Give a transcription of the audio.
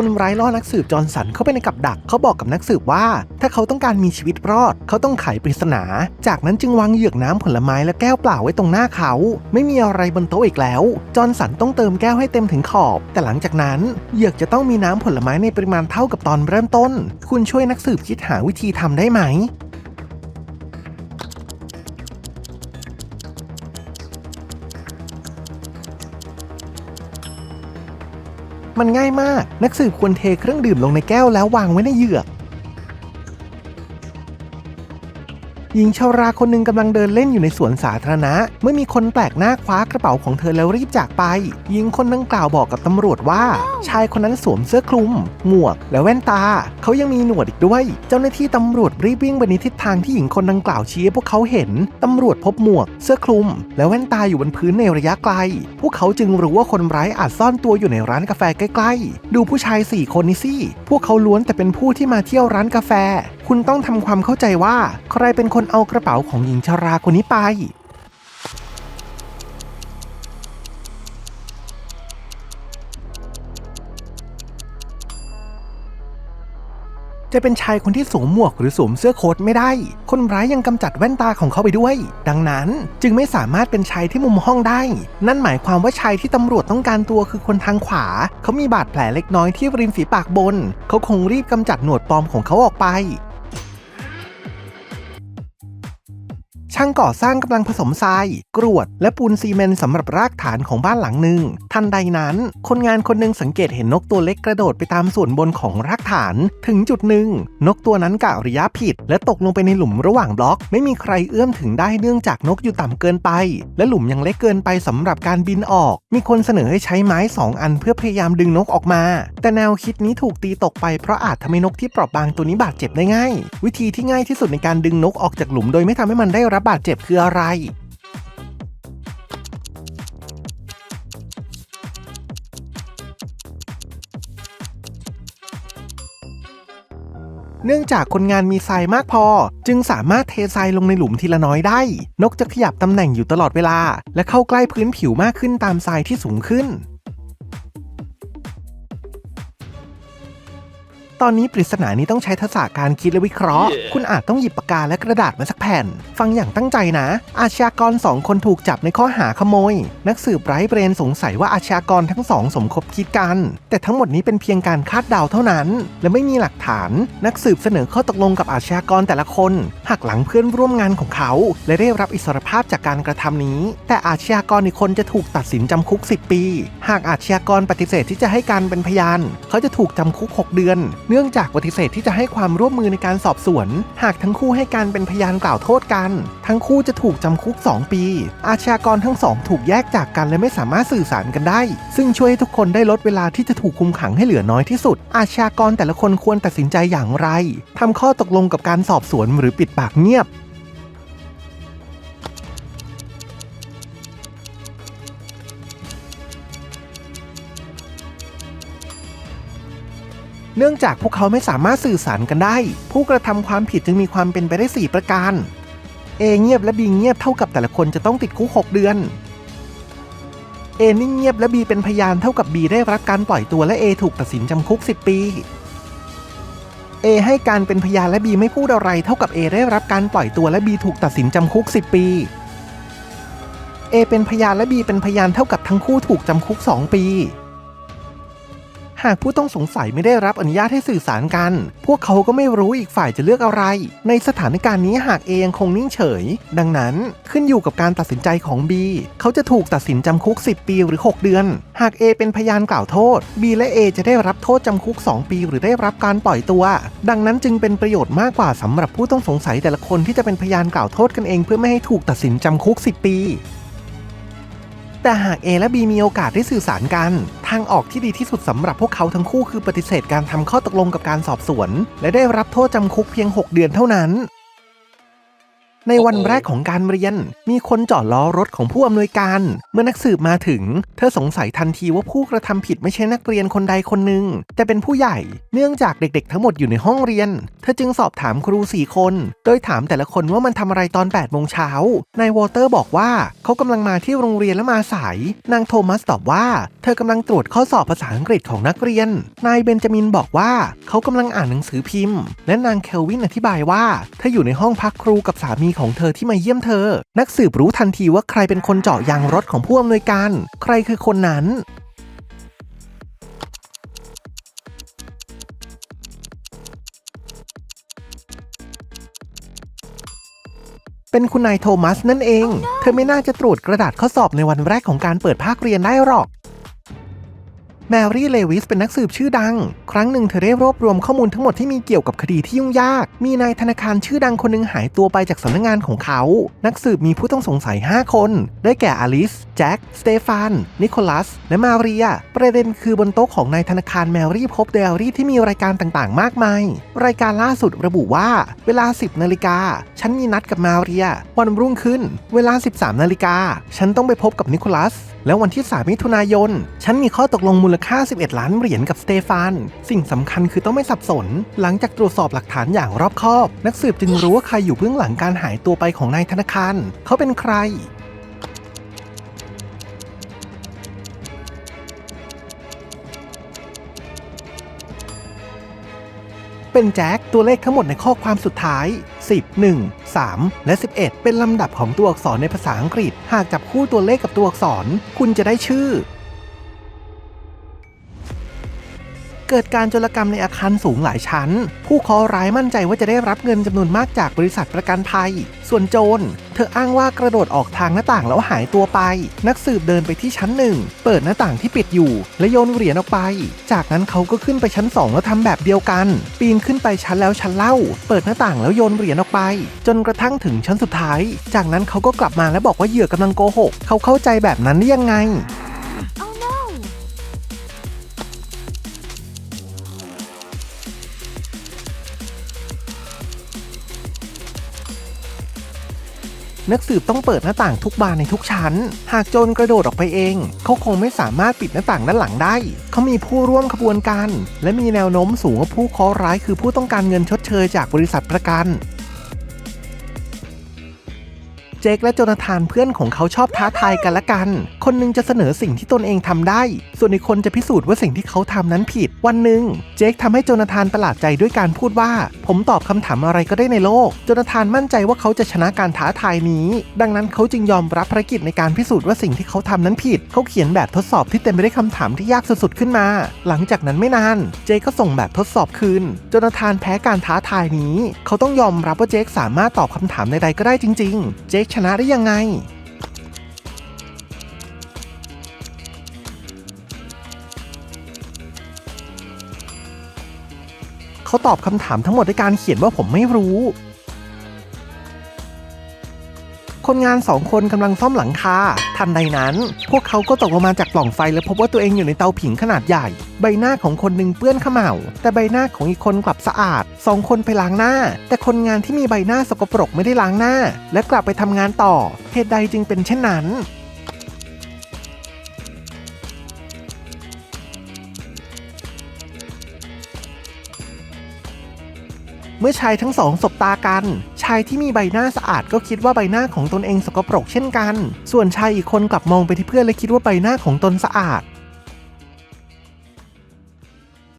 คนร้ายล่อนักสืบจอร์นสันเข้าไปในกับดักเขาบอกกับนักสืบว่า ถ้าเขาต้องการมีชีวิตรอด เขาต้องไขปริศนา จากนั้นจึงวางเหยือกน้ำผลไม้และแก้วเปล่าไว้ตรงหน้าเขา ไม่มีอะไรบนโต๊ะอีกแล้ว จอร์นสันต้องเติมแก้วให้เต็มถึงขอบ แต่หลังจากนั้นเหยือกจะต้องมีน้ำผลไม้ในปริมาณเท่ากับตอนเริ่มต้น คุณช่วยนักสืบคิดหาวิธีทำได้ไหม มันง่ายมาก นักสืบควรเทเครื่องดื่มลงในแก้วแล้ววางไว้ในเหยือก หญิงชาวราคนหนึ่งกำลังเดินเล่นอยู่ในสวนสาธารณะ เมื่อมีคนแปลกหน้าคว้ากระเป๋าของเธอแล้วรีบจากไป หญิงคนดังกล่าวบอกกับตำรวจว่า ชายคนนั้นสวมเสื้อคลุม หมวก และแว่นตา เขายังมีหนวดอีกด้วย เจ้าหน้าที่ตำรวจรีบวิ่งไปในทิศทางที่หญิงคนดังกล่าวชี้ให้พวกเขาเห็น ตำรวจพบหมวก เสื้อคลุม และแว่นตาอยู่บนพื้นในระยะไกล พวกเขาจึงรู้ว่าคนร้ายอาจซ่อนตัวอยู่ในร้านกาแฟใกล้ ๆ ดูผู้ชายสี่คนนี้สิ พวกเขาล้วนแต่เป็นผู้ที่มาเที่ยวร้านกาแฟ คุณต้องทำความเข้าใจว่า ใครเป็นคนเอากระเป๋าของหญิงชราคนนี้ไปจะเป็นชายคนที่สวมหมวกหรือสวมเสื้อโค้ทไม่ได้ คนร้ายยังกำจัดแว่นตาของเขาไปด้วย ดังนั้นจึงไม่สามารถเป็นชายที่มุมห้องได้ นั่นหมายความว่าชายที่ตำรวจต้องการตัวคือคนทางขวา เขามีบาดแผลเล็กน้อยที่ริมฝีปากบน เขาคงรีบกำจัดหนวดปลอมของเขาออกไป ช่างก่อสร้างกำลังผสมทราย กรวด และปูนซีเมนต์สำหรับรากฐานของบ้านหลังหนึ่ง ทันใดนั้น คนงานคนหนึ่งสังเกตเห็นนกตัวเล็กกระโดดไปตามส่วนบนของรากฐาน ถึงจุดหนึ่ง นกตัวนั้นกะระยะผิด และตกลงไปในหลุมระหว่างบล็อก ไม่มีใครเอื้อมถึงได้เนื่องจากนกอยู่ต่ำเกินไป และหลุมยังเล็กเกินไปสำหรับการบินออก มีคนเสนอให้ใช้ไม้สองอันเพื่อพยายามดึงนกออกมา แต่แนวคิดนี้ถูกตีตกไปเพราะอาจทำให้นกที่เปราะบางตัวนี้บาดเจ็บได้ง่าย วิธีที่ง่ายที่สุดในการดึงนกออกจากหลุมโดยไม่ทำให้มันได้รับบาดเจ็บคืออะไร เนื่องจากคนงานมีทรายมากพอ จึงสามารถเททรายลงในหลุมทีละน้อยได้ นกจะขยับตำแหน่งอยู่ตลอดเวลา และเข้าใกล้พื้นผิวมากขึ้นตามทรายที่สูงขึ้น ตอนนี้ปริศนานี้ต้องใช้ทักษะการคิดและวิเคราะห์คุณอาจต้องหยิบปากกาและกระดาษมาสักแผ่น ฟังอย่างตั้งใจนะ อาชญากรสองคนถูกจับในข้อหาขโมย นักสืบไร้เบรนสงสัยว่าอาชญากรทั้งสองสมคบคิดกัน แต่ทั้งหมดนี้เป็นเพียงการคาดเดาเท่านั้น และไม่มีหลักฐาน นักสืบเสนอข้อตกลงกับอาชญากรแต่ละคนหักหลังเพื่อนร่วมงานของเขา และได้รับอิสรภาพจากการกระทำนี้ แต่อาชญากรอีกคนจะถูกตัดสินจำคุก 10 ปี หากอาชญากรปฏิเสธที่จะให้การเป็นพยาน เขาจะถูกจำคุก 6 เดือนเนื่องจากปฏิเสธที่จะให้ความร่วมมือในการสอบสวน หากทั้งคู่ให้การเป็นพยานกล่าวโทษกัน ทั้งคู่จะถูกจำคุก 2 ปี อาชญากรทั้งสองถูกแยกจากกันและไม่สามารถสื่อสารกันได้ ซึ่งช่วยให้ทุกคนได้ลดเวลาที่จะถูกคุมขังให้เหลือน้อยที่สุด อาชญากรแต่ละคนควรตัดสินใจอย่างไรทำข้อตกลงกับการสอบสวนหรือปิดปากเงียบ เนื่องจากพวกเขาไม่สามารถสื่อสารกันได้ ผู้กระทำความผิดจึงมีความเป็นไปได้ 4 ประการ A เงียบและ B เงียบเท่ากับแต่ละคนจะต้องติดคุก 6 เดือน A นิ่งเงียบและ B เป็นพยานเท่ากับ B ได้รับการปล่อยตัวและ A ถูกตัดสินจำคุก 10 ปี A ให้การเป็นพยานและ B ไม่พูดอะไรเท่ากับ A ได้รับการปล่อยตัวและ B ถูกตัดสินจำคุก 10 ปี A เป็นพยานและ B เป็นพยานเท่ากับทั้งคู่ถูกจำคุก 2 ปี หากผู้ต้องสงสัยไม่ได้รับอนุญาตให้สื่อสารกัน พวกเขาก็ไม่รู้อีกฝ่ายจะเลือกอะไร ในสถานการณ์นี้หาก A ยังคงนิ่งเฉย ดังนั้นขึ้นอยู่กับการตัดสินใจของ B เขาจะถูกตัดสินจำคุก 10 ปีหรือ 6 เดือน หาก A เป็นพยานกล่าวโทษ B และ A จะได้รับโทษจำคุก 2 ปีหรือได้รับการปล่อยตัว ดังนั้นจึงเป็นประโยชน์มากกว่าสำหรับผู้ต้องสงสัยแต่ละคนที่จะเป็นพยานกล่าวโทษกันเอง เพื่อไม่ให้ถูกตัดสินจำคุก 10 ปี แต่หาก A และ B มีโอกาสได้สื่อสารกัน ทางออกที่ดีที่สุดสำหรับพวกเขาทั้งคู่คือปฏิเสธการทำข้อตกลงกับการสอบสวน และได้รับโทษจำคุกเพียง 6 เดือนเท่านั้น ในวันแรกของการเรียน มีคนจอดล้อรถของผู้อำนวยการ เมื่อนักสืบมาถึง เธอสงสัยทันทีว่าผู้กระทำผิดไม่ใช่นักเรียนคนใดคนหนึ่งแต่เป็นผู้ใหญ่ เนื่องจากเด็กๆ ทั้งหมดอยู่ในห้องเรียน เธอจึงสอบถามครูสี่คน โดยถามแต่ละคนว่ามันทำอะไรตอน8โมงเช้า นายวอเตอร์บอกว่าเขากำลังมาที่โรงเรียนและมาสาย นางโทมัสตอบว่า เธอกำลังตรวจข้อสอบภาษาอังกฤษของนักเรียน นายเบนจามินบอกว่าเขากำลังอ่านหนังสือพิมพ์ และนางเคลวินอธิบายว่าเธออยู่ในห้องพักครูกับสามีของเธอที่มาเยี่ยมเธอ นักสืบรู้ทันทีว่าใครเป็นคนเจาะยางรถของผู้อำนวยการ ใครคือคนนั้นเป็นคุณนายโทมัสนั่นเอง เธอไม่น่าจะตรวจกระดาษข้อสอบในวันแรกของการเปิดภาคเรียนได้หรอก แมรี่เลวิสเป็นนักสืบชื่อดัง ครั้งหนึ่งเธอได้รวบรวมข้อมูลทั้งหมดที่มีเกี่ยวกับคดีที่ยุ่งยาก มีนายธนาคารชื่อดังคนหนึงหายตัวไปจากสำนักงานของเขา นักสืบมีผู้ต้องสงสัย 5 คน ได้แก่อลิส แจ็ค สเตฟาน นิโคลัส และมาเรีย ประเด็นคือบนโต๊ะของนายธนาคารแมรี่พบไดอารี่ที่มีรายการต่างๆ มากมาย รายการล่าสุดระบุว่า เวลา 10 นาฬิกา ฉันมีนัดกับมาเรีย วันรุ่งขึ้น เวลา 13 นาฬิกา ฉันต้องไปพบกับนิโคลัส แล้ววันที่ 3 มิถุนายน ฉันมีข้อตกลงมูลค่า 11 ล้านเหรียญกับสเตฟาน สิ่งสำคัญคือต้องไม่สับสน หลังจากตรวจสอบหลักฐานอย่างรอบคอบ นักสืบจึงรู้ว่าใครอยู่เบื้องหลังการหายตัวไปของนายธนาคาร เขาเป็นใคร เป็นแจ็คตัวเลขทั้งหมดในข้อความสุดท้าย 10 1 3 และ 11 เป็นลำดับของตัวอักษรในภาษาอังกฤษ หากจับคู่ตัวเลขกับตัวอักษร คุณจะได้ชื่อ เกิดการโจรกรรมในอาคารสูงหลายชั้น ผู้เคราะห์ร้ายมั่นใจว่าจะได้รับเงินจำนวนมากจากบริษัทประกันภัย ส่วนโจร เธออ้างว่ากระโดดออกทางหน้าต่างแล้วหายตัวไป นักสืบเดินไปที่ชั้นหนึ่งเปิดหน้าต่างที่ปิดอยู่ และโยนเหรียญออกไป จากนั้นเขาก็ขึ้นไปชั้น2แล้วทำแบบเดียวกัน ปีนขึ้นไปชั้นแล้วชั้นเล่า เปิดหน้าต่างแล้วโยนเหรียญออกไป จนกระทั่งถึงชั้นสุดท้าย จากนั้นเขาก็กลับมาและบอกว่าเหยื่อกำลังโกหก เขาเข้าใจแบบนั้นได้ยังไง นักสืบต้องเปิดหน้าต่างทุกบานในทุกชั้น หากโจรกระโดดออกไปเอง เขาคงไม่สามารถปิดหน้าต่างด้านหลังได้ เขามีผู้ร่วมขบวนการ และมีแนวโน้มสูงว่าผู้เคราะห์ร้ายคือผู้ต้องการเงินชดเชยจากบริษัทประกัน เจคและโจนาธานเพื่อนของเขาชอบท้าทายกันละกัน คนหนึงจะเสนอสิ่งที่ตนเองทำได้ ส่วนอีกคนจะพิสูจน์ว่าสิ่งที่เขาทำนั้นผิด วันหนึ่งเจคทำให้โจนาธานประหลาดใจด้วยการพูดว่า ผมตอบคำถามอะไรก็ได้ในโลก โจนาธานมั่นใจว่าเขาจะชนะการท้าทายนี้ ดังนั้นเขาจึงยอมรับภารกิจในการพิสูจน์ว่าสิ่งที่เขาทำนั้นผิด เขาเขียนแบบทดสอบที่เต็มไปด้วยคำถามที่ยากสุดๆขึ้นมา หลังจากนั้นไม่นาน เจคก็ส่งแบบทดสอบคืน โจนาธานแพ้การท้าทายนี้ เขาต้องยอมรับว่าเจคสามารถตอบคำถามใดๆก็ได้จริง ๆ เจคชนะได้ยังไง เขาตอบคำถามทั้งหมดด้วยการเขียนว่าผมไม่รู้ คนงานสองคนกำลังซ่อมหลังคาทันใดนั้น พวกเขาก็ตกลงมาจากปล่องไฟและพบว่าตัวเองอยู่ในเตาผิงขนาดใหญ่ ใบหน้าของคนหนึ่งเปื้อนขม่าวแต่ใบหน้าของอีกคนกลับสะอาดสองคนไปล้างหน้า แต่คนงานที่มีใบหน้าสกปรกไม่ได้ล้างหน้า และกลับไปทำงานต่อเหตุใดจึงเป็นเช่นนั้น เมื่อชายทั้งสองสบตากัน ชายที่มีใบหน้าสะอาดก็คิดว่าใบหน้าของตนเองสกปรกเช่นกัน ส่วนชายอีกคนกลับมองไปที่เพื่อนและคิดว่าใบหน้าของตนสะอาด